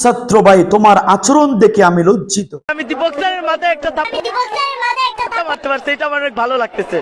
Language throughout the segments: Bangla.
ছাত্র ভাই তোমার আচরণ দেখে আমি লজ্জিত। আমি দীপক স্যারের মাথায় একটা থাপ্পড় মারতে পারছি এটা আমার অনেক ভালো লাগতেছে।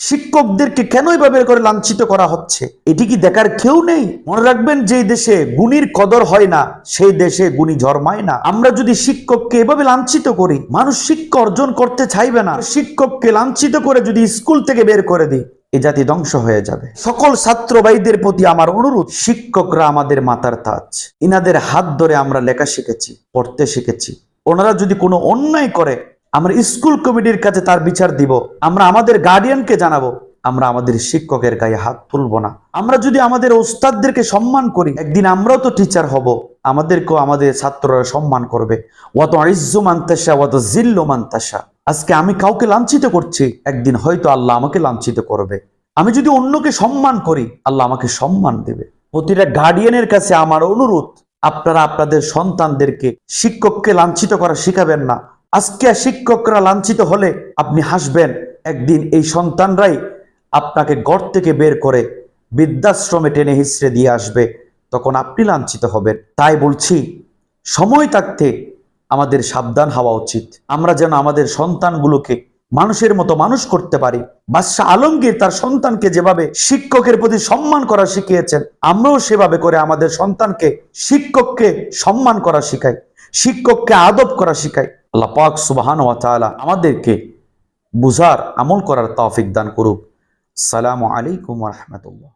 শিক্ষকদেরকে কেন এভাবে করে লাঞ্ছিত করা হচ্ছে? এটি কি দেখার কেউ নেই? মনে রাখবেন যে দেশে গুণীর কদর হয় না সেই দেশে গুণী জন্মায় না। আমরা যদি শিক্ষককে এভাবে লাঞ্ছিত করি মানুষ শিক্ষা অর্জন করতে চাইবে না। শিক্ষককে লাঞ্ছিত করে যদি স্কুল থেকে বের করে দিই এ জাতি ধ্বংস হয়ে যাবে। সকল ছাত্র ভাইদের প্রতি আমার অনুরোধ, শিক্ষকরা আমাদের মাথার তাজ। ইনাদের হাত ধরে আমরা লেখা শিখেছি, পড়তে শিখেছি। ওনারা যদি কোনো অন্যায় করে, আমরা স্কুল কমিটির কাছে তার বিচার দিব, আমরা আমাদের গার্ডিয়ানকে জানাব, আমরা আমাদের শিক্ষকের গায়ে হাত তুলব না। আমরা যদি আমাদের ওস্তাদদেরকে সম্মান করি, একদিন আমরাও তো টিচার হব, আমাদেরকেও আমাদের ছাত্ররা সম্মান করবে। অত আইজ্জু মান্তাসা অত জিল্লু মান্তাসা আজকে আমি কাউকে লাঞ্ছিত করছি, একদিন হয়তো আল্লাহ আমাকে লাঞ্ছিত করবে। আমি যদি অন্যকে সম্মান করি, আল্লাহ আমাকে সম্মান দেবে। প্রতিটা গার্ডিয়ানের কাছে আমার অনুরোধ, আপনারা আপনাদের সন্তানদেরকে শিক্ষককে লাঞ্ছিত করা শিখাবেন না। আজকে শিক্ষকরা লাঞ্ছিত হলে আপনি হাসবেন, একদিন এই সন্তানরাই আপনাকে গড় থেকে বের করে বৃদ্ধাশ্রমে টেনে হিসড়ে দিয়ে আসবে, তখন আপনি লাঞ্ছিত হবেন। তাই বলছি, সময় থাকতে আমাদের সাবধান হওয়া উচিত। আমরা যেন আমাদের সন্তানগুলোকে মানুষের মতো মানুষ করতে পারি। বাদশাহ আলমগীর তার সন্তানকে যেভাবে শিক্ষকের প্রতি সম্মান করা শিখিয়েছেন, আমরাও সেভাবে করে আমাদের সন্তানকে শিক্ষককে সম্মান করা শিখাই, শিক্ষককে আদব করা শিখাই। আল্লাহ পাক সুবাহান ওয়া তাআলা আমাদেরকে বুঝার আমল করার তৌফিক দান করুক। সালামু আলাইকুম রাহমাতুল্লাহ।